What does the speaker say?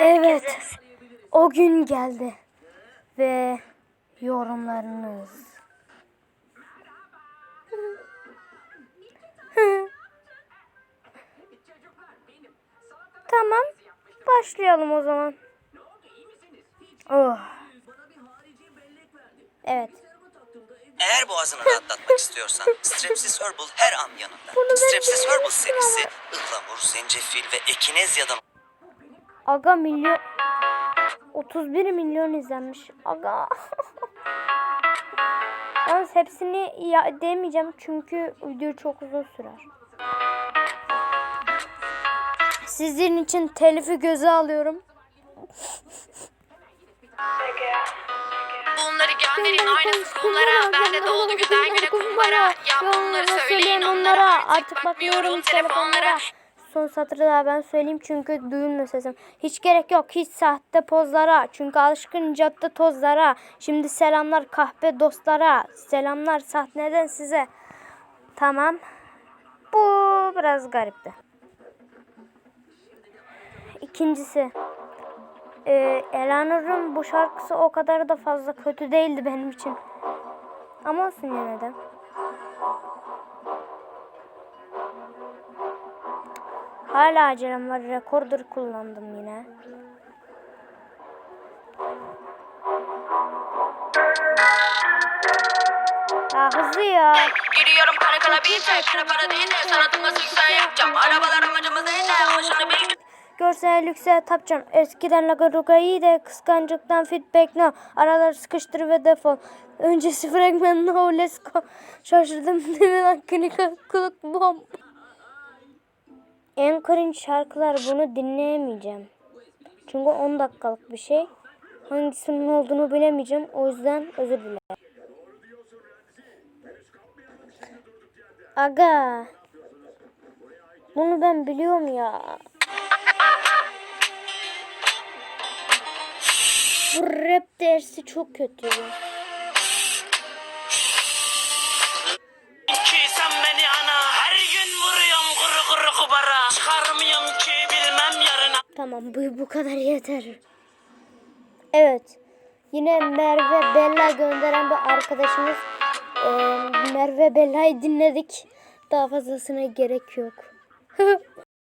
Evet. O gün geldi. Ve yorumlarınız. tamam. Başlayalım o zaman. Oh. Evet. Eğer boğazını rahatlatmak istiyorsan Strepsis Herbal her an yanında. Strepsis Herbal serisi ıhlamur, zencefil ve ekinezyadan Aga milyon 31 milyon izlenmiş. Aga. Yalnız hepsini ya demeyeceğim çünkü video çok uzun sürer. Sizin için telifi göze alıyorum. Bunları gönderin aynı kumlara. Bende de oldu günden güne kumbara. Ya bunları söyleyin onlara. Artık bakmıyorum telefonlara. Son satırı daha ben söyleyeyim çünkü duyulmuyor sesim. Hiç gerek yok hiç sahte pozlara. Çünkü alışkın cadde tozlara. Şimdi selamlar kahpe dostlara. Selamlar sahneden size. Tamam. Bu biraz garipti. İkincisi. Ee, Elanur'un bu şarkısı o kadar da fazla kötü değildi benim için. Ama olsun yine de. Hala acelem var. Rekorder kullandım yine. Ya hızlı ya. Giriyorum karakala bir tek. Para para değil de sanatıma siksen yapacağım. Arabalar amacımız değil de. Hoşunu bir Görsel lükse tapacağım. Eskiden lagaruga iyi de kıskançlıktan feedback no. Araları sıkıştır ve defol. Öncesi fragman no let's go. Şaşırdım değil mi lan klinika kulak bomb. Cringe şarkılar bunu dinleyemeyeceğim. Çünkü 10 dakikalık bir şey. Hangisinin olduğunu bilemeyeceğim. O yüzden özür dilerim. Aga. Bunu ben biliyorum ya. Bu rap dersi çok kötü. Tamam bu bu kadar yeter. Evet. Yine Merve Bella gönderen bir arkadaşımız. Ee, Merve Bella'yı dinledik. Daha fazlasına gerek yok.